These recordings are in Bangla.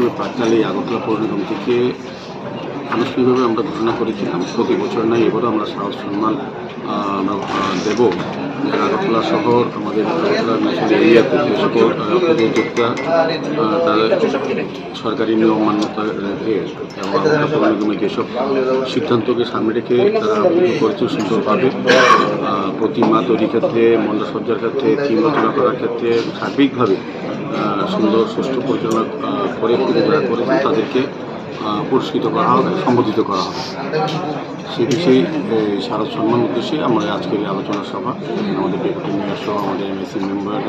হিসেবে প্রাককালে এই আগরতলা পৌর নিগম থেকে আনুষ্ঠানিকভাবে আমরা ঘোষণা করেছিলাম প্রতি বছর নয়, এবারও আমরা সাহস, সম্মান দেব। আগরতলা শহর, আমাদের আগরতলা মিশন এরিয়াতে যে সকল পদযোক্তা সরকারি নিয়ম মান্যতা রেখে এবং যেসব সিদ্ধান্তকে সামনে রেখে তারা করেছে সুন্দরভাবে প্রতিমা তৈরির ক্ষেত্রে মণ্ডসজ্জার ক্ষেত্রে থিম রচনা করার ক্ষেত্রে সার্বিকভাবে সুন্দর, সুষ্ঠু পরিচালনা করে তাদেরকে। পুরস্কৃত করা হবে, সম্বোধিত করা হবে। সে বিষয়ে সারা সম্মান উদ্দেশ্যে আমরা আজকের এই আলোচনা সভা, আমাদের ডেপুটি মেয়র সহ আমাদের এমএসসি মেম্বার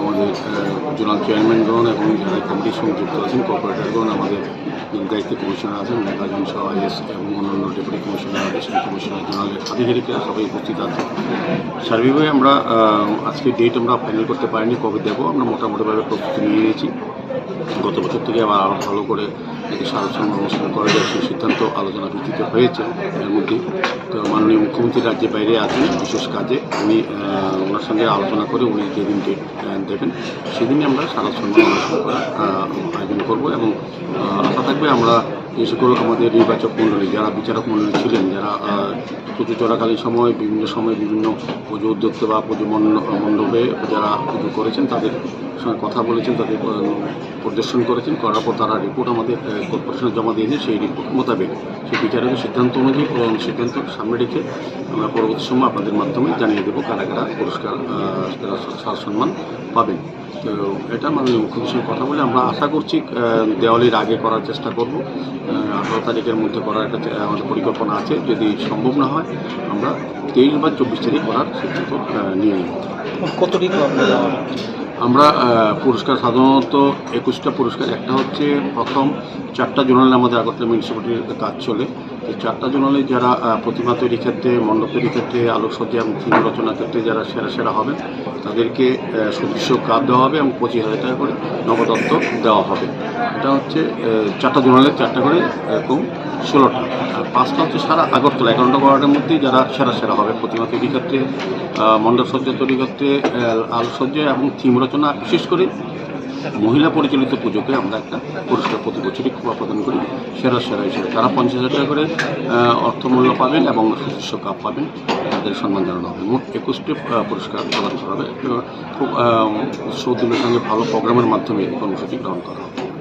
আমাদের জোনাল চেয়ারম্যানগণ এবং যারা কমিটির সঙ্গে যুক্ত আছেন কর্পোরেটরগণ আমাদের দায়িত্ব কমিশনার আছেন মেঘাজন সহ আইএস এবং অন্যান্য ডেপুটি কমিশনার আদেশন কমিশনার জোনালের আধিকারিকরা সবাই উপস্থিত আছেন। সার্বিকভাবে আমরা আজকে ডেট আমরা ফাইনাল করতে পারিনি, কবে দেবো, আমরা মোটামুটিভাবে প্রস্তুতি নিয়ে নিয়েছি। গত বছর থেকে আবার আরও ভালো করে এটি সারসংঘ অনুষ্ঠান করা যায়, সেই সিদ্ধান্ত আলোচনা ভিত্তিতে হয়েছে এর মধ্যে। তো মাননীয় মুখ্যমন্ত্রী রাজ্যের বাইরে আছেন, বিশেষ কাজে উনি ওনার সঙ্গে আলোচনা করে উনি যেদিন ডেট দেবেন, সেদিনই আমরা সারসংঘ অনুষ্ঠান করার আয়োজন করব এবং আশা থাকবে আমরা যে সকল আমাদের নির্বাচক মণ্ডলী, যারা বিচারক মণ্ডলী ছিলেন, যারা পুজো চলাকালীন সময়, বিভিন্ন সময় বিভিন্ন পুজো উদ্যোক্তা বা পুজো মণ্ড- মণ্ডপে যারা পুজো করেছেন, তাদের সঙ্গে কথা বলেছেন, তাদের প্রদর্শন করেছেন। করার পর তারা রিপোর্ট আমাদের কর্পোরেশনে জমা দিয়েছে। সেই রিপোর্ট মোতাবেক সেই বিচারের সিদ্ধান্ত অনুযায়ী সিদ্ধান্ত সামনে রেখে আমরা পরবর্তী সময় আপনাদের মাধ্যমে জানিয়ে দেবো কারা কারা পুরস্কার সম্মান পাবেন তো এটা মাননীয় মুখ্যমন্ত্রীর সঙ্গে কথা বলে আমরা আশা করছি দেওয়ালির আগে করার চেষ্টা করব। আঠারো তারিখের মধ্যে করার একটা আমাদের পরিকল্পনা আছে। যদি সম্ভব না হয় আমরা তেইশ বা চব্বিশ তারিখ করার সিদ্ধান্ত নিয়ে নেব। কত আমরা পুরস্কার সাধারণত একুশটা পুরস্কার একটা হচ্ছে প্রথম চারটা জোনালে আমাদের আগরতলা মিউনিসিপ্যালিটির কাজ চলে। চারটা জোনালে যারা প্রতিমা তৈরির ক্ষেত্রে, মণ্ডপ তৈরির ক্ষেত্রে, আলোকসজ্জা এবং থিম রচনার ক্ষেত্রে যারা সেরা সেরা হবে, তাদেরকে সুদৃশ্য কাপ দেওয়া হবে এবং পঁচিশ হাজার টাকা করে নগদত্ব দেওয়া হবে। এটা হচ্ছে চারটা জোনালে চারটা করে এরকম ষোলোটা। আর পাঁচটা হচ্ছে সারা আগরতলা, এগারোটা বারোটার মধ্যে যারা সেরা সেরা হবে প্রতিমা তৈরির ক্ষেত্রে মণ্ডপসজ্জা তৈরি ক্ষেত্রে আলোকসজ্জা এবং থিম রচনা, বিশেষ করে মহিলা পরিচালিত পুজোকে আমরা একটা পুরস্কার প্রতি বছরই প্রদান করি। সেরা সেরা হিসেবে। তারা পঞ্চাশ হাজার টাকা করে অর্থমূল্য পাবেন এবং সুদৃশ্য কাপ পাবেন। তাদের সম্মান জানানো হবে। মোট একুশটি পুরস্কার প্রদান করা হবে। খুব আহ, সঙ্গে ভালো প্রোগ্রামের মাধ্যমে কর্মসূচি গ্রহণ করা হবে।